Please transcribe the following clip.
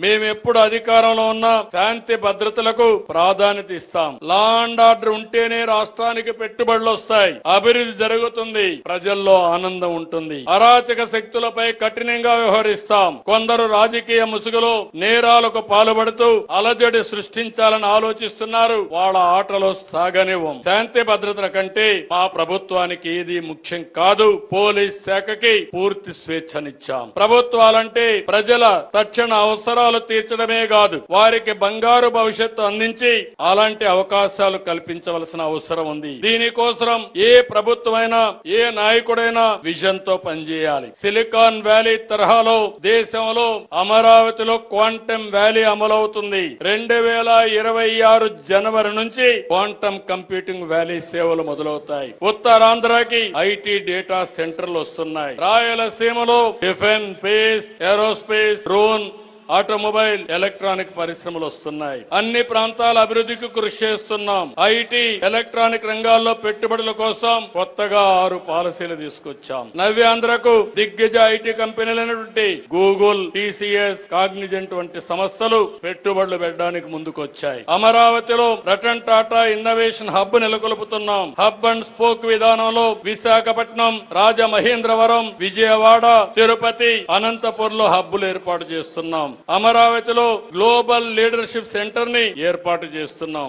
మేమెప్పుడు అధికారంలో ఉన్నా శాంతి భద్రతలకు ప్రాధాన్యత ఇస్తాం. లా అండ్ ఆర్డర్ ఉంటేనే రాష్ట్రానికి పెట్టుబడులు వస్తాయి. అభివృద్ధి జరుగుతుంది. ప్రజల్లో ఆనందం ఉంటుంది. అరాచక శక్తులపై కఠినంగా వ్యవహరిస్తాం. కొందరు రాజకీయ ముసుగులో నేరాలకు పాల్పడుతూ అలజడి సృష్టించాలని ఆలోచిస్తున్నారు. వాళ్ళ ఆటలో సాగనివ్వం. శాంతి భద్రతల కంటే మా ప్రభుత్వానికి ఏది ముఖ్యం కాదు. పోలీస్ శాఖకి పూర్తి స్వేచ్ఛనిచ్చాం. ప్రభుత్వాలంటే ప్రజల తక్షణ అవసరాలు తీర్చడమే కాదు వారికి బంగారు భవిష్యత్తు అందించి అలాంటి అవకాశాలు కల్పించవలసిన అవసరం ఉంది. దీనికోసం ఏ ప్రభుత్వమైనా ఏ నాయకుడైనా విజన్తో పనిచేయాలి. సిలికాన్ వ్యాలీ తరహాలో దేశంలో అమరావతిలో క్వాంటమ్ వ్యాలీ అమలవుతుంది. రెండు వేల ఇరవై ఆరు జనవరి నుంచి క్వాంటమ్ కంప్యూటింగ్ వ్యాలీ సేవలు మొదలవుతాయి. ఉత్తరాంధ్రకి ఐటీ డేటా సెంటర్లు వస్తున్నాయి. రాయలసీమలో defence space aerospace drone automobile electronic పరిశ్రమలు వస్తున్నాయి. అన్ని ప్రాంతాల అభివృద్ధికి కృషి చేస్తున్నాం. ఐటీ ఎలక్ట్రానిక్ రంగాల్లో పెట్టుబడుల కోసం కొత్తగా ఆరు పాలసీలు తీసుకొచ్చాం. నవ్యాంధ్రకు దిగ్గజ ఐటీ కంపెనీలైనటువంటి గూగుల్ టీసీఎస్ కాగ్నిజెంట్ వంటి సంస్థలు పెట్టుబడులు పెట్టడానికి ముందుకొచ్చాయి. అమరావతిలో రతన్ టాటా ఇన్నోవేషన్ హబ్ నెలకొల్పుతున్నాం. హబ్ అండ్ స్పోక్ విధానంలో విశాఖపట్నం రాజమహేంద్రవరం విజయవాడ తిరుపతి అనంతపురంలో హబ్బులు ఏర్పాటు చేస్తున్నాం. అమరావతిలో గ్లోబల్ లీడర్షిప్ సెంటర్ని ఏర్పాటు చేస్తున్నాం.